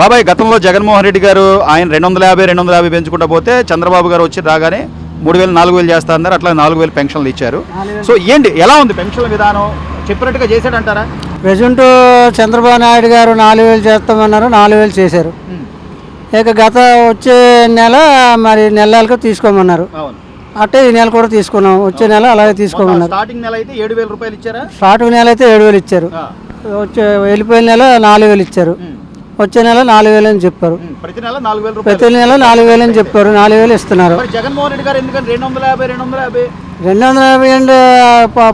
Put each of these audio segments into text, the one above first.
బాబాయ్ గతంలో జగన్మోహన్ రెడ్డి గారు ఆయన రెండు వందల యాభై రెండు వందల యాభై పెంచుకుంటా పోతే చంద్రబాబు గారు వచ్చి రాగానే మూడు వేలు నాలుగు వేలు చేస్తా అన్నారు అట్లా నాలుగు వేలు పెన్షన్లు ఇచ్చారు. సో ఏంటి ఎలా ఉంది పెన్షన్ల విధానం? చెప్పినట్టుగా చేశాడంటారా? ప్రజెంట్ చంద్రబాబు నాయుడు గారు నాలుగు వేలు చేస్తామన్నారు నాలుగు వేలు చేశారు ఇక గత వచ్చే నెల మరి నెలలకు తీసుకోమన్నారు. అవును. అట్టే ఈ నెల కూడా తీసుకున్నాం. వచ్చే నెల అలాగే తీసుకోమన్నారు. స్టార్టింగ్ నెల అయితే ఏడు వేల రూపాయలు ఇచ్చారా? స్టార్ట్ నెల అయితే ఏడు వేలు ఇచ్చారు. వచ్చే వెళ్ళిపోయిన నెల నాలుగు వేలు ఇచ్చారు. వచ్చే నెల నాలుగు వేలు అని చెప్పారు. ప్రతి నెల నాలుగు వేల రూపాయలు ప్రతి నెల నాలుగు వేలు అని చెప్పారు నాలుగు వేలు ఇస్తున్నారు మరి జగన్మోహన్ రెడ్డి గారు ఎందుకంటే రెండు వందల యాభై రెండు వందల యాభై రెండు వందల యాభై అండ్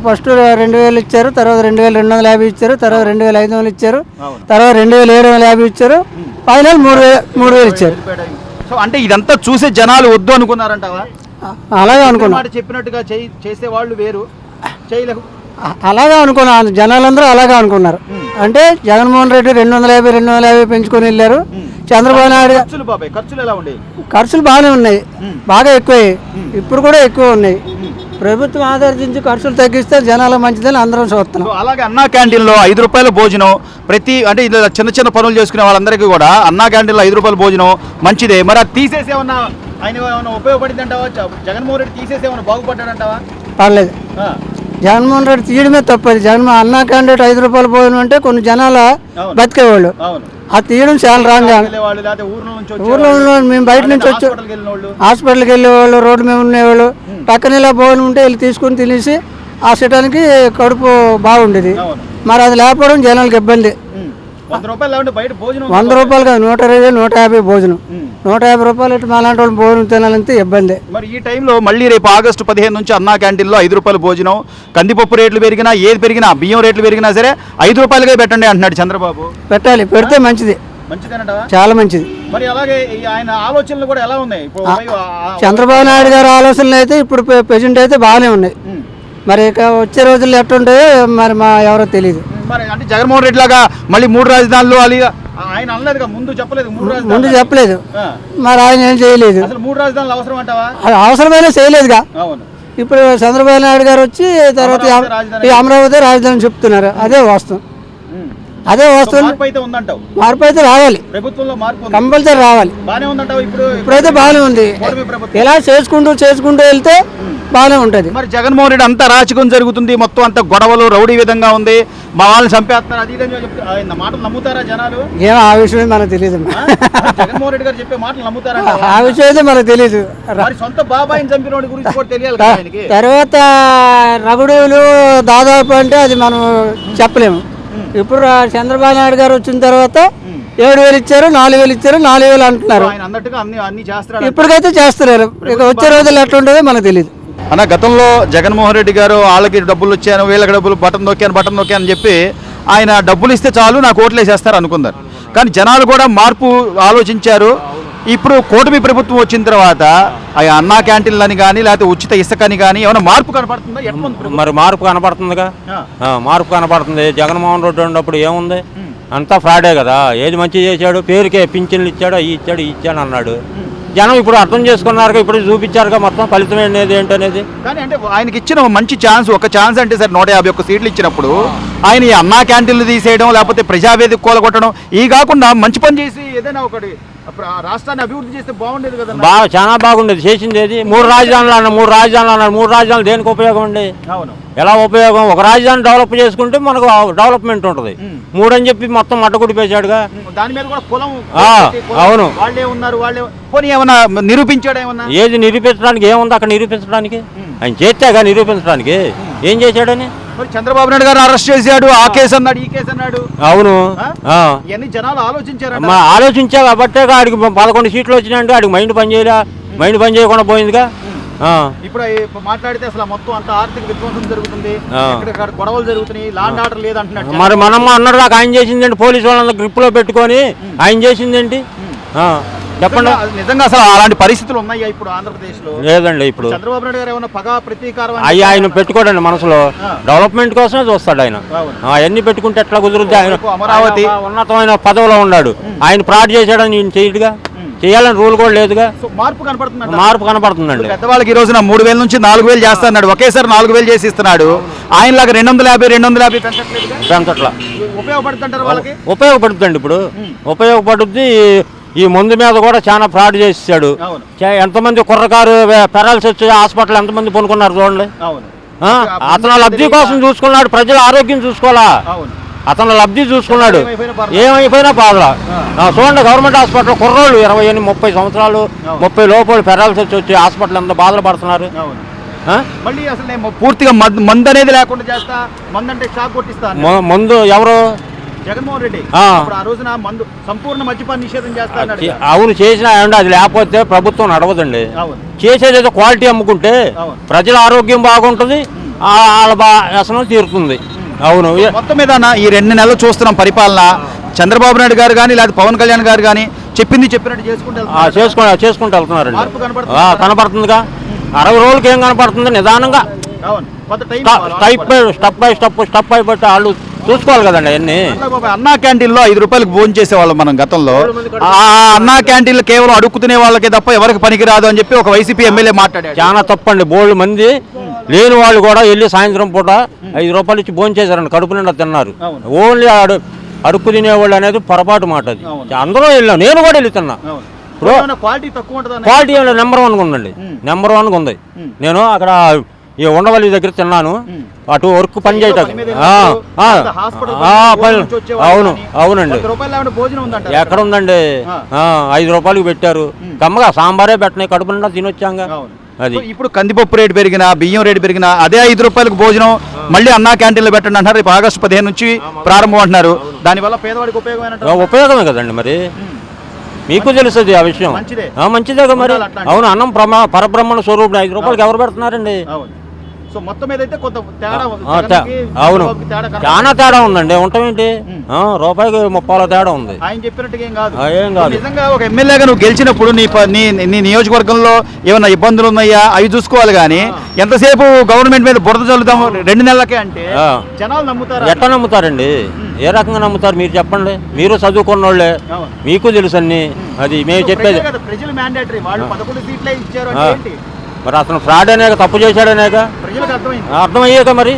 ఫస్ట్ రెండు వేలు ఇచ్చారు తర్వాత రెండు వేలు రెండు వందల యాభై ఇచ్చారు తర్వాత రెండు వేల ఐదు వందలు ఇచ్చారు. తర్వాత రెండు వేల ఏడు వందల యాభై ఇచ్చారు ఫైనల్ మూడు వేలు మూడు వేలు ఇచ్చారు సో అంటే ఇదంతా చూసే జనాలు వద్దు అనుకున్నారంటావా అ- అలాగే అనుకున్నాం మాట చెప్పినట్టుగా చేసే వాళ్ళు వేరు చేయలేకు అలాగే అనుకున్నాం జనాలందరూ అలాగే అనుకున్నారు అంటే జగన్మోహన్ రెడ్డి రెండు వందల యాభై రెండు వందల యాభై పెంచుకొని వెళ్ళారు. చంద్రబాబు నాయుడు ఖర్చులు బాబాయ్ ఖర్చులు ఎలా ఉండేవి? ఖర్చులు బాగానే ఉన్నాయి. బాగా ఎక్కువే. ఇప్పుడు కూడా ఎక్కువ ఉన్నాయి. ప్రభుత్వం ఆదర్శించి ఖర్చులు తగ్గిస్తే జనాలు మంచిదని అందరం చూస్తున్నాం. అలాగే అన్నా క్యాంటీన్లో ఐదు రూపాయల భోజనం ప్రతి అంటే ఇలా చిన్న చిన్న పనులు చేసుకునే వాళ్ళందరికీ కూడా అన్నా క్యాంటీన్లో ఐదు రూపాయల భోజనం మంచిదే. మరి అది తీసేసి ఏమన్నా ఆయన ఏమన్నా ఉపయోగపడింది అంటావా జగన్మోహన్ రెడ్డి తీసేసి ఏమన్నా బాగుపడ్డాడంటావా? పర్లేదు. జగన్మోహన్ రెడ్డి తీయడమే తప్పది. జగన్మోహన్ అన్నా క్యాండిడేట్ ఐదు రూపాయలు భోజనం అంటే కొన్ని జనాలు. బతికేవాళ్ళు. ఆ తీయడం చాలా రాంగ్ ఊర్ల మేము బయట నుంచి వచ్చి హాస్పిటల్కి వెళ్ళేవాళ్ళు రోడ్డు మీద ఉండేవాళ్ళు. పక్కన ఇలా భోజనం ఉంటే వెళ్ళి తీసుకుని తినేసి ఆ శటానికి కడుపు బాగుండేది. మరి అది లేకపోవడం జనాలకు ఇబ్బంది. వంద రూపాయలు కాదు నూట ఇరవై నూట యాభై భోజనం. నూట యాభై రూపాయలు ఇటు మాలాంటి వాళ్ళు భోజనం తినాలంటే ఇబ్బంది. మరి ఈ టైంలో మళ్ళీ రేపు ఆగస్టు పదిహేను నుంచి అన్నా క్యాంటీన్లో ఐదు రూపాయల భోజనం కందిపప్పు రేట్లు పెరిగినా ఏది పెరిగినా బియ్యం రేట్లు పెరిగినా సరే ఐదు రూపాయలకే పెట్టండి అంటున్నాడు చంద్రబాబు. పెట్టాలి పెడితే మంచిది. చాలా మంచిది. మరి అలాగే ఆయన ఆలోచనలు కూడా ఎలా ఉన్నాయి? చంద్రబాబు నాయుడు గారి ఆలోచనలు అయితే ఇప్పుడు ప్రెజెంట్ అయితే బాగానే ఉన్నాయి. మరి ఇక వచ్చే రోజుల్లో ఎట్టుంటాయో మరి మా ఎవరో తెలియదు మరి అంటే జగన్మోహన్ రెడ్డి లాగా మళ్ళీ మూడు రాజధానులు అది ఆయన అనలేదుగా ముందు చెప్పలేదు మూడు ముందు చెప్పలేదు. మరి ఆయన ఏం చేయలేదు. అసలు మూడు రాజధానులు అవసరం అంటావా? అది అవసరమైన చేయలేదుగా. ఇప్పుడు చంద్రబాబు నాయుడు గారు వచ్చి తర్వాత ఈ అమరావతి రాజధాని. చెప్తున్నారు. అదే వాస్తవం. అదే వాస్తవం. మార్పు అయితే రావాలి. కంపల్సరీ రావాలి. ఇప్పుడైతే బాగానే ఉంది. ఇలా చేసుకుంటూ చేసుకుంటూ వెళ్తే బాగానే ఉంటుంది. మరి జగన్మోహన్ రెడ్డి అంతా రాచకం జరుగుతుంది మొత్తం అంతా గొడవలు రౌడీ విధంగా ఉంది మా వాళ్ళని చంపేస్తున్నారు అది మాటలు నమ్ముతారా జనాలు? ఏం ఆ విషయం మనకు తెలియదు? జగన్మోహన్ రెడ్డి గారు చెప్పే మాటలు నమ్ముతారా? ఆ విషయం అయితే మనకు తెలియదు మరి సొంత బాబాయిని చంపిన వాడి గురించి కూడా తెలియాలి కదా ఆయనకి? తర్వాత రగుడులు దాదాపు అంటే అది మనం చెప్పలేము. ఇప్పుడు చంద్రబాబు నాయుడు గారు వచ్చిన తర్వాత ఏడు వేలు ఇచ్చారు నాలుగు వేలు ఇచ్చారు నాలుగు వేలు అంటున్నారు. ఆయన అన్నట్టుగా అన్ని అన్ని చేస్తున్నాడు ఇప్పటికైతే చేస్తున్నారు. ఇక వచ్చే రోజులు ఎట్లా ఉంటుందో మనకు తెలియదు అన్న గతంలో జగన్మోహన్ రెడ్డి గారు వాళ్ళకి డబ్బులు వచ్చాను వీళ్ళకి డబ్బులు బటన్ నొక్కాను బటన్ నొక్కాను అని చెప్పి ఆయన డబ్బులు ఇస్తే చాలు నాకు ఓట్లు వేసేస్తారు అనుకున్నారు. కానీ జనాలు కూడా మార్పు ఆలోచించారు. ఇప్పుడు కూటమి ప్రభుత్వం వచ్చిన తర్వాత ఆ అన్నా క్యాంటీన్లని కానీ లేకపోతే ఉచిత ఇసుకని కానీ ఏమైనా మార్పు కనపడుతుందా? మరి మార్పు కనపడుతుందిగా. మార్పు కనపడుతుంది. జగన్మోహన్ రెడ్డి ఉన్నప్పుడు ఏముంది? అంతా ఫ్రాడే కదా. ఏది మంచి చేశాడు? పేరుకే పింఛన్లు ఇచ్చాడు? అవి ఇచ్చాడు ఇచ్చాడు అన్నాడు. జనం ఇప్పుడు అర్థం చేసుకున్నారు ఇప్పుడు చూపించారుగా మొత్తం ఫలితం ఏంటి ఏంటనేది? కానీ అంటే ఆయనకి ఇచ్చిన మంచి ఛాన్స్ ఒక ఛాన్స్ అంటే సార్ నూట యాభై ఒక్క సీట్లు ఇచ్చినప్పుడు ఆయన ఈ అన్నా క్యాంటీన్లు తీసేయడం లేకపోతే ప్రజావేదిక కూలగొట్టడం ఈ కాకుండా మంచి పని చేసి ఏదైనా ఒకటి రాష్ట్రాన్ని అభివృద్ధి చేస్తే బాగుండేది కదా బాగా చాలా బాగుండేది. చేసింది ఏది మూడు రాజధానులు అన్నాడు మూడు రాజధానులు అన్నాడు మూడు రాజధానులు దేనికి ఉపయోగం అండి? అవును. ఎలా ఉపయోగం? ఒక రాజధాని డెవలప్ చేసుకుంటే మనకు డెవలప్మెంట్ ఉంటుంది. మూడు అని చెప్పి మొత్తం మట్టకుడిపేశాడుగా దాని మీద కూడా కులం కులం, అవును. వాళ్ళే ఉన్నారు వాళ్ళే పోనీ ఏమన్నా నిరూపించాడు ఏమన్నా? ఏది నిరూపించడానికి? ఏముంది అక్కడ నిరూపించడానికి? ఆయన చేస్తేగా నిరూపించడానికి. ఏం చేశాడని? మరి చంద్రబాబు నాయుడు గారు అరెస్ట్ చేశాడు ఆ కేసు అన్నాడు ఈ కేసు అన్నాడు. అవును. ఇవన్నీ జనాలు ఆలోచించారు మా ఆలోచించా కాబట్టే ఆడికి పదకొండు సీట్లు వచ్చినాయంటే ఆడికి మైండ్ పని చేయలే. మైండ్ పని చేయకుండా పోయిందిగా. ఆ. ఇప్పుడు మాట్లాడితే అసలు మొత్తం అంత ఆర్థిక విధ్వంసం జరుగుతుంది. గొడవలు జరుగుతున్నాయి లాండ్ ఆర్డర్ లేదంటున్నాడు మరి మనమ్మ అన్నాడు దాకా ఆయన చేసిందేంటి? పోలీసు వాళ్ళందరూ గ్రిప్లో పెట్టుకొని ఆయన చేసిందేంటి? ఆ. చెప్పండి. నిజంగా- అసలు అలాంటి పరిస్థితులు ఉన్నాయా ఇప్పుడు ఆంధ్రప్రదేశ్లో లేదండి ఇప్పుడు చంద్రబాబు నాయుడు గారు ఏమైనా పగ ప్రతీకారం అయ్యి ఆయన పెట్టుకోడండి మనసులో. డెవలప్మెంట్ కోసమే చూస్తాడు ఆయన. అవును. అవన్నీ పెట్టుకుంటే ఎట్లా కుదురుద్ది? ఆయన అమరావతి. ఉన్నతమైన పదవిలో ఉన్నాడు. ఆయన ఫ్రాడ్ చేశాడని ఈయన చేయడుగా. చేయాలని రూల్ కూడా లేదుగా? మార్పు కనపడుతుంది మార్పు కనపడుతుందండి. పెద్దవాళ్ళకి ఈ రోజున మూడు వేల నుంచి నాలుగు వేలు చేస్తున్నాడు. ఒకేసారి నాలుగు వేలు చేసి ఇస్తున్నాడు. ఆయనలాగా రెండు వందల యాభై రెండు వందల యాభై పెంచట్లా. ఉపయోగపడుతుంటారు వాళ్ళకి? ఉపయోగపడుతుందండి ఇప్పుడు. ఉపయోగపడుద్ది ఈ మందు మీద కూడా చాలా ఫ్రాడ్ చేసేసాడు ఎంతమంది కుర్రకారు పెరాల్సి వచ్చి హాస్పిటల్ ఎంతమంది కొనుక్కున్నారు చూడండి? అతను లబ్ధి కోసం చూసుకున్నాడు ప్రజల ఆరోగ్యం చూసుకోవాలా? అతను లబ్ధి చూసుకున్నాడు. ఏమైపోయినా బాధలా. చూడండి గవర్నమెంట్ హాస్పిటల్ కుర్రోళ్ళు ఇరవై ఎనిమిది ముప్పై సంవత్సరాలు ముప్పై లోపల పెరాల్సి వచ్చి వచ్చి హాస్పిటల్ ఎంత బాధలు పడుతున్నారు? మళ్ళీ అసలు పూర్తిగా మందు అనేది లేకుండా చేస్తా మందు అంటే షాక్ కొట్టిస్తా మందు ఎవరు? జగన్మోహన్ రెడ్డి ఆ. రోజున మందు సంపూర్ణ మద్యపాన నిషేధం అవును చేసినా అది లేకపోతే ప్రభుత్వం నడవదండి. అవును. చేసేది ఏదో క్వాలిటీ అమ్ముకుంటే. ప్రజల ఆరోగ్యం బాగుంటుంది వాళ్ళ వ్యసనం తీరుతుంది. అవును. మొత్తం మీద ఈ రెండు నెలలు చూస్తున్నాం పరిపాలన. చంద్రబాబు నాయుడు గారు కానీ లేదా పవన్ కళ్యాణ్ గారు కానీ చెప్పింది చెప్పినట్టు చేసుకుంటే చేసుకుంటూ వెళ్తున్నారండి. కనపడుతుందిగా. అరవై రోజులకి ఏం కనపడుతుంది నిదానంగా. Step by step by step step by బట్టి వాళ్ళు చూసుకోవాలి కదండి బాబాయ్, అన్నా క్యాంటీన్లో ఐదు రూపాయలకు భోజనం చేసేవాళ్ళం మనం గతంలో. ఆ అన్నా క్యాంటీన్లు కేవలం అడుక్కు తినే వాళ్ళకే తప్ప ఎవరికి పనికిరాదు అని చెప్పి ఒక వైసీపీ ఎమ్మెల్యే మాట్లాడాడు. చాలా తప్పండి బోల్డ్ మంది. లేని వాళ్ళు కూడా వెళ్ళి సాయంత్రం పూట ఐదు రూపాయలు ఇచ్చి భోజనం చేశారండి కడుపు నిండా తిన్నారు. ఓన్లీ అడు అడుక్కు తినేవాళ్ళు అనేది పొరపాటు మాట అది. అందరూ వెళ్ళాం నేను కూడా వెళ్ళి తిన్నా అవును. ఇప్పుడు క్వాలిటీ తక్కువ ఉంటుందా? క్వాలిటీ నెంబర్ వన్గా ఉందండి. నెంబర్ వన్గా ఉంది. నేను అక్కడ ఈ ఉండవల్లి దగ్గర తిన్నాను. అటు వర్క్ పని చేయటం. అవును అవునండి. ఎక్కడ ఉందండి? ఐదు రూపాయలకి పెట్టారు. కమ్మగా సాంబారే పెట్టినాయి కడుపు నిండా తినొచ్చాంగా. అది. ఇప్పుడు కందిపప్పు రేటు పెరిగినా బియ్యం రేటు పెరిగినా అదే ఐదు రూపాయలకు భోజనం మళ్ళీ అన్నా క్యాంటీన్లో పెట్టండి అంటారు రేపు ఆగస్టు పదిహేను నుంచి ప్రారంభం అంటున్నారు. దానివల్ల పేదవాడికి ఉపయోగం ఉపయోగమే కదండి మరి. మీకు తెలుస్తుంది ఆ విషయం. మంచిదే. మరి. అవును అన్నం పరబ్రహ్మణ స్వరూపుడు ఐదు రూపాయలకి ఎవరు పెడుతున్నారండి? సో మొత్తం కొంత తేడా అవును. చాలా తేడా ఉందండి. ఉండటమేంటి ఆ, రూపాయికి ముప్పాల తేడా ఉంది. ఆయన చెప్పినట్టుగా ఏం కాదు. ఏం కాదు. నిజంగా ఒక ఎమ్మెల్యేగా నువ్వు గెలిచినప్పుడు నీ నీ నియోజకవర్గంలో ఏమైనా ఇబ్బందులు ఉన్నాయా? అవి చూసుకోవాలి కానీ ఎంతసేపు గవర్నమెంట్ మీద బురద చల్లుదాం రెండు నెలలకే అంటే. జనాలు నమ్ముతారా? ఎట్లా నమ్ముతారండి? ఏ రకంగా నమ్ముతారు మీరు చెప్పండి. మీరు చదువుకున్న వాళ్ళే. మీకు తెలుసు అన్ని అది మేము చెప్పేది. ప్రజలే మ్యాండేటరీ వాళ్ళు పదకొండు సీట్లే ఇచ్చారు మరి అతను ఫ్రాడ్ అనేక తప్పు చేశాడనేక? అర్థమయ్యాక మరి?